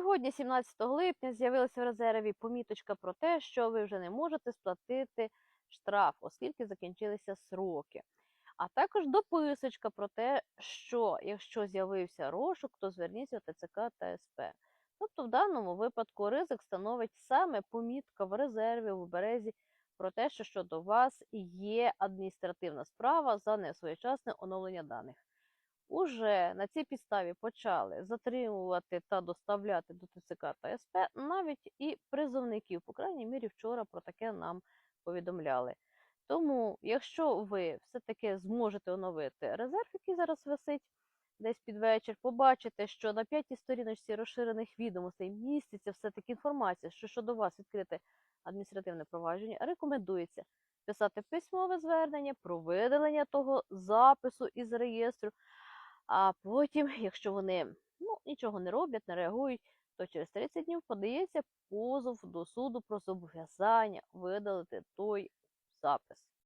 сьогодні, 17 липня, з'явилася в резерві поміточка про те, що ви вже не можете сплатити штраф, оскільки закінчилися сроки. А також дописочка про те, що якщо з'явився розшук, то зверніться в ТЦК та СП. Тобто в даному випадку ризик становить саме помітка в резерві в березі про те, що щодо вас є адміністративна справа за несвоєчасне оновлення даних. Уже на цій підставі почали затримувати та доставляти до ТЦК та СП навіть і призовників. По крайній мірі, вчора про таке нам повідомляли. Тому, якщо ви все-таки зможете оновити резерв, який зараз висить десь під вечір, побачите, що на п'ятій сторіночці розширених відомостей міститься все-таки інформація, що щодо вас відкрите адміністративне провадження, рекомендується писати письмове звернення про видалення того запису із реєстру. А потім, якщо вони ну, нічого не роблять, не реагують, то через 30 днів подається позов до суду про зобов'язання видалити той запис.